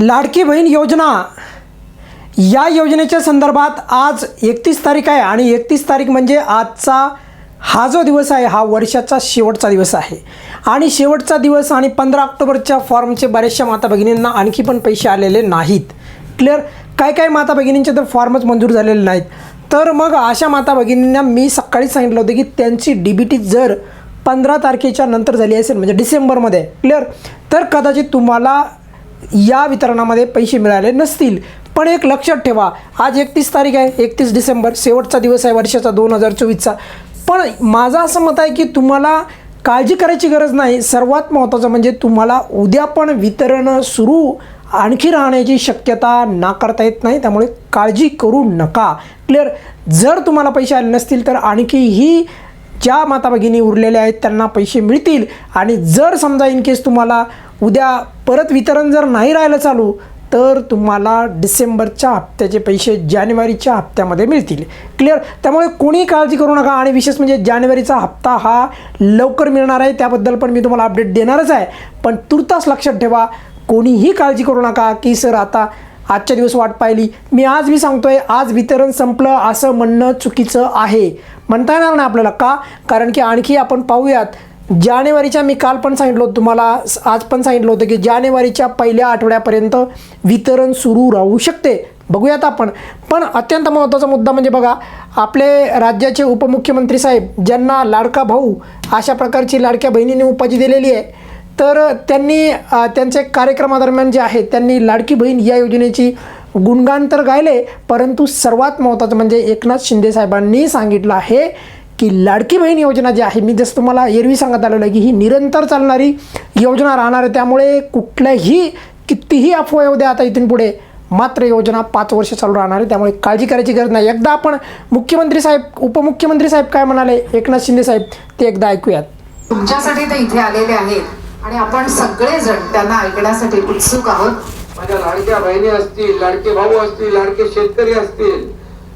लाडकी बहीण योजना. या योजनेच्या संदर्भात आज एकतीस तारीख आहे आणि एकतीस तारीख म्हणजे आजचा हा जो दिवस आहे हा वर्षाचा शेवटचा दिवस आहे. आणि शेवटचा दिवस आणि पंधरा ऑक्टोबरच्या फॉर्मचे बऱ्याचशा माता भगिनींना आणखी पण पैसे आलेले नाहीत. क्लिअर काय काय माता भगिनींचे तर फॉर्मच मंजूर झालेले नाहीत. तर मग अशा माता भगिनींना मी सकाळी सांगितलं होतं की त्यांची डी बी टी जर पंधरा तारखेच्या नंतर झाली असेल म्हणजे डिसेंबरमध्ये. क्लिअर तर कदाचित तुम्हाला या वितरणामध्ये पैसे मिळाले नसतील. पण एक लक्षात ठेवा आज एकतीस तारीख आहे एकतीस डिसेंबर शेवटचा दिवस आहे वर्षाचा दोन हजार चोवीसचा. पण माझं असं मत आहे की तुम्हाला काळजी करायची गरज नाही. सर्वात महत्त्वाचं म्हणजे तुम्हाला उद्या पण वितरण सुरू आणखी राहण्याची शक्यता नाकारता येत नाही. त्यामुळे काळजी करू नका. क्लिअर? जर तुम्हाला पैसे आले नसतील तर आणखीही ज्या माता भगिनी उरलेल्या आहेत त्यांना पैसे मिळतील. आणि जर समजा इन केस तुम्हाला उद्या परत वितरण जर नाही राहिलं चालू तर तुम्हाला डिसेंबरच्या हप्त्याचे पैसे जानेवारीच्या हप्त्यामध्ये मिळतील. क्लिअर त्यामुळे कोणी काळजी करू नका. आणि विशेष म्हणजे जानेवारीचा हप्ता हा लवकर मिळणार आहे. त्याबद्दल पण मी तुम्हाला अपडेट देणारच आहे. पण तुर्तास लक्षात ठेवा कोणीही काळजी करू नका की सर आता आजच्या दिवस वाट पाहिली. मी आज मी सांगतोय आज वितरण संपलं असं म्हणणं चुकीचं आहे. म्हणता येणार नाही आपल्याला. का? कारण की आणखी आपण पाहूयात जानेवारीच्या मी काल पण सांगितलं होतं तुम्हाला आज पण सांगितलं होतं की जानेवारीच्या पहिल्या आठवड्यापर्यंत वितरण सुरू राहू शकते. बघूयात आपण. पण अत्यंत महत्त्वाचा मुद्दा म्हणजे बघा आपले राज्याचे उपमुख्यमंत्री साहेब ज्यांना लाडका भाऊ अशा प्रकारची लाडक्या बहिणीने उपाधी दिलेली आहे तर त्यांनी त्यांचे त्यांच्या कार्यक्रमादरम्यान जे आहे त्यांनी लाडकी बहीण या योजनेची गुणगान तर गायले परंतु सर्वात महत्त्वाचं म्हणजे एकनाथ शिंदे साहेबांनी सांगितलं आहे की लाडकी बहीण योजना जी आहे मी जसं तुम्हाला एरवी सांगत आलेलं आहे की ही निरंतर चालणारी योजना राहणार आहे. त्यामुळे कुठल्याही कितीही अफवा येऊ द्या आता इथून पुढे मात्र योजना पाच वर्ष चालू राहणार आहे. त्यामुळे काळजी करायची गरज नाही. एकदा आपण मुख्यमंत्री साहेब उपमुख्यमंत्री साहेब काय म्हणाले एकनाथ शिंदे साहेब ते एकदा ऐकूयात. तुमच्यासाठी ते इथे आलेले आहेत आणि आपण सगळेजण त्यांना ऐकण्यासाठी उत्सुक आहोत. माझ्या लाडक्या बहिणी असतील लाडके भाऊ असतील लाडके शेतकरी असतील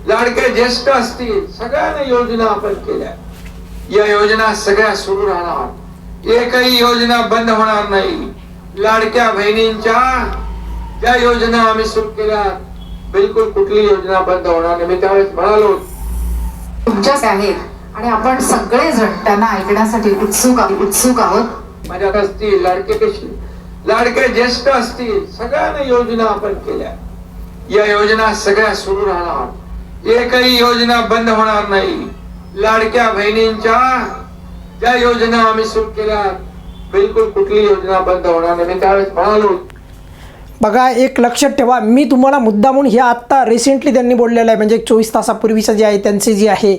लाडके ज्येष्ठ असतील सगळ्यांना योजना आपण केल्या. या योजना सगळ्या सुरू राहणार. एकही योजना बंद होणार नाही. लाडक्या बहिणींच्या ज्या योजना आम्ही सुरू केल्या बिलकुल कुठली योजना बंद होणार नाही. मी त्यावेळेस म्हणालो. तुमच्याच आहेत आणि आपण सगळेजण त्यांना ऐकण्यासाठी उत्सुक उत्सुक आहोत. माझ्यात असतील लाडके कशी लाडके ज्येष्ठ असतील सगळ्यांना योजना आपण केल्या. या योजना सगळ्या सुरू राहणार एकही योजना बंद होणार नाही. लाडक्या बहिणींच्या त्या योजना आम्ही सुरू केल्या बिलकुल कुठली योजना बंद होणार नाही. मी त्यावेळेस म्हणालो बघा एक लक्षात ठेवा. मी तुम्हाला मुद्दा म्हणून हे आत्ता रिसेंटली त्यांनी बोललेलं आहे. म्हणजे चोवीस तासापूर्वीचं जे आहे त्यांचे जे आहे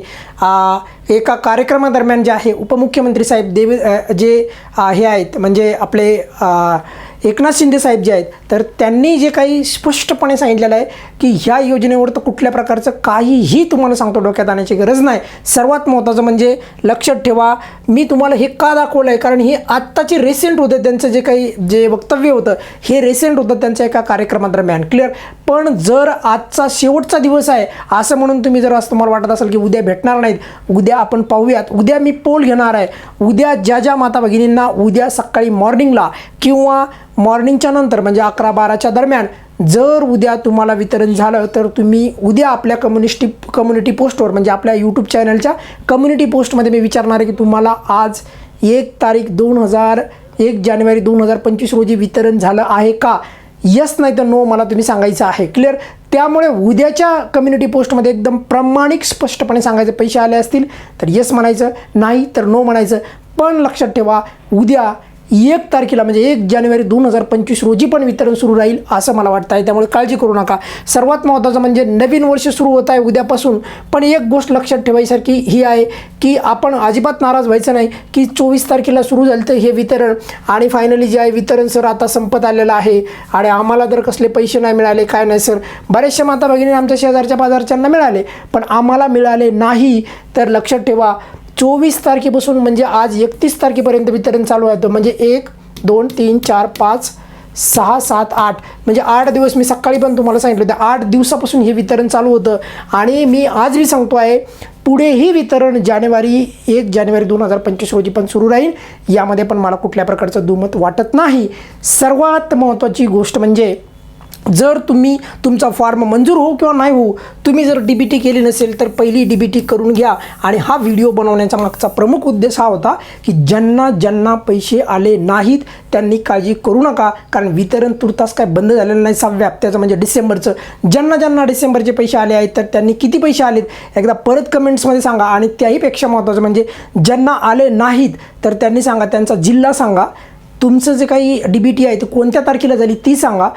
एका कार्यक्रमादरम्यान जे आहे उपमुख्यमंत्री साहेब देव जे हे आहेत म्हणजे आपले आ, एकनाथ शिंदे साहेब जे आहेत तर त्यांनी जे काही स्पष्टपणे सांगितलेलं आहे की ह्या योजनेवर तर कुठल्या प्रकारचं काहीही तुम्हाला सांगतो डोक्यात आणायची गरज नाही. सर्वात महत्त्वाचं म्हणजे लक्षात ठेवा मी तुम्हाला हे का दाखवलं आहे कारण हे आत्ताचे रेसेंट होतं त्यांचं जे काही जे वक्तव्य होतं हे रेसेंट होतं त्यांच्या एका कार्यक्रमादरम्यान. क्लिअर पण जर आजचा शेवटचा दिवस आहे असं म्हणून तुम्ही जर असं तुम्हाला वाटत असेल की उद्या भेटणार नाहीत उद्या आपण पाहूयात. उद्या मी पोल घेणार आहे. उद्या ज्या ज्या माता भगिनींना उद्या सकाळी मॉर्निंगला किंवा मॉर्निंगच्या नंतर म्हणजे अकरा बाराच्या दरम्यान जर उद्या तुम्हाला वितरण झालं तर तुम्ही उद्या आपल्या कम्युनिस्टी कम्युनिटी पोस्टवर म्हणजे आपल्या यूट्यूब चॅनलच्या कम्युनिटी पोस्टमध्ये मी विचारणार आहे की तुम्हाला आज एक तारीख दोन हजार एक जानेवारी दोन हजार पंचवीस रोजी वितरण झालं आहे का? यस नाही तर नो मला तुम्ही सांगायचं आहे. क्लिअर त्यामुळे उद्याच्या कम्युनिटी पोस्टमध्ये एकदम प्रामाणिक स्पष्टपणे सांगायचं पैसे आले असतील तर यस म्हणायचं नाही तर नो म्हणायचं. पण लक्षात ठेवा उद्या एक तारखेला म्हणजे एक जानेवारी दोन हजार पंचवीस रोजी पण वितरण सुरू राहील असं मला वाटतं आहे. त्यामुळे काळजी करू नका. सर्वात महत्त्वाचं म्हणजे नवीन वर्ष सुरू होत आहे उद्यापासून. पण एक गोष्ट लक्षात ठेवायसारखी ही आहे की आपण अजिबात नाराज व्हायचं नाही की चोवीस तारखेला सुरू झालं तर हे वितरण. आणि फायनली जे आहे वितरण सर आता संपत आलेलं आहे. आणि आम्हाला जर कसले पैसे नाही मिळाले काय नाही सर बऱ्याचशा माता भगिनी आमच्या शेजारच्या बाजारच्यांना मिळाले पण आम्हाला मिळाले नाही. तर लक्षात ठेवा चोवीस तारखेपासून म्हणजे आज एकतीस तारखेपर्यंत वितरण चालू आहे. म्हणजे एक दोन तीन चार पाच सहा सात आठ. म्हणजे आठ दिवस मी सकाळी पण तुम्हाला सांगितलं होतं. आठ दिवसापासून हे वितरण चालू होतं. आणि मी आज मी सांगतो आहे पुढेही वितरण जानेवारी एक जानेवारी दोन हजार पंचवीस रोजी पण सुरू राहील. यामध्ये पण मला कुठल्या प्रकारचं दुमत वाटत नाही. सर्वात महत्त्वाची गोष्ट म्हणजे जर तुम्ही तुमचा फॉर्म मंजूर हो किंवा नाही हो तुम्ही जर डी बी टी केली नसेल तर पहिली डी बी टी करून घ्या. आणि हा व्हिडिओ बनवण्याचा मागचा प्रमुख उद्देश हा होता की ज्यांना ज्यांना पैसे आले नाहीत त्यांनी काळजी करू नका. कारण वितरण तुर्तास काय बंद झालेलं नाही सहाव्या हप्त्याचं म्हणजे डिसेंबरचं. ज्यांना ज्यांना डिसेंबरचे पैसे आले आहेत तर त्यांनी किती पैसे आलेत? एकदा परत कमेंट्समध्ये सांगा. आणि त्याहीपेक्षा महत्त्वाचं म्हणजे ज्यांना आले नाहीत तर त्यांनी सांगा. त्यांचा जिल्हा सांगा. तुमचं जे काही डी बी टी आहे ते कोणत्या तारखेला झाली ती सांगा.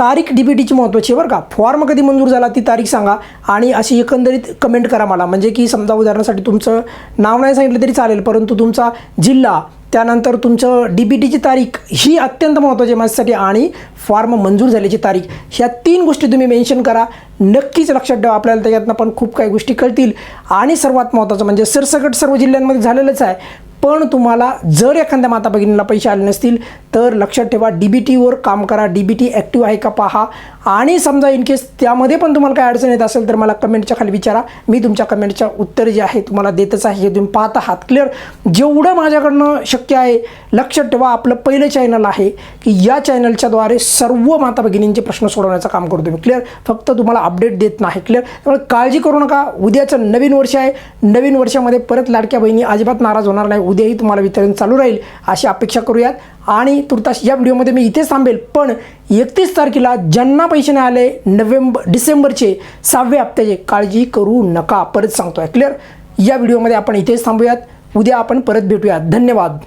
तारीख डी बी टीची महत्त्वाची आहे बरं का. फॉर्म कधी मंजूर झाला ती तारीख सांगा आणि अशी एकंदरीत कमेंट करा मला. म्हणजे की समजा उदाहरणासाठी तुमचं नाव नाही सांगितलं तरी चालेल परंतु तुमचा जिल्हा त्यानंतर तुमचं डी बी टीची तारीख ही अत्यंत महत्त्वाची आहे माझ्यासाठी आणि फॉर्म मंजूर झाल्याची तारीख. ह्या तीन गोष्टी तुम्ही मेन्शन करा. नक्कीच लक्षात ठेवा. आपल्याला त्याच्यातनं पण खूप काही गोष्टी कळतील. आणि सर्वात महत्त्वाचं म्हणजे सरसकट सर्व जिल्ह्यांमध्ये झालेलंच आहे. पण तुम्हाला जर एखाद्या माता भगिनीला पैसे आले नसतील तर लक्षात ठेवा डी बी टीवर काम करा. डी बी टी ॲक्टिव्ह आहे का पहा. आणि समजा इन केस त्यामध्ये पण तुम्हाला काय अडचण येत असेल तर मला कमेंटच्या खाली विचारा. मी तुमच्या कमेंटच्या उत्तर जे आहे तुम्हाला देतच आहे. हे तुम्ही पाहत आहात. क्लिअर जेवढं माझ्याकडनं शक्य आहे लक्षात ठेवा आपलं पहिलं चॅनल आहे की या चॅनलच्याद्वारे सर्व माता भगिनींचे प्रश्न सोडवण्याचं काम करतो मी. क्लिअर फक्त तुम्हाला अपडेट देत नाही. क्लिअर त्यामुळे काळजी करू नका. उद्याचं नवीन वर्ष आहे. नवीन वर्षामध्ये परत लाडक्या बहिणी अजिबात नाराज होणार नाही. उद्याही तुम्हाला वितरण चालू राहील अशी अपेक्षा करूयात. आणि तुर्तास या व्हिडिओमध्ये मी इथेच थांबेल पण एकतीस तारखेला ज्यांना पैसे नाही आले नोव्हेंबर डिसेंबरचे सहाव्या हप्त्याचे काळजी करू नका. परत सांगतोय क्लिअर या व्हिडिओमध्ये आपण इथेच थांबूयात. उद्या आपण परत भेटूयात. धन्यवाद.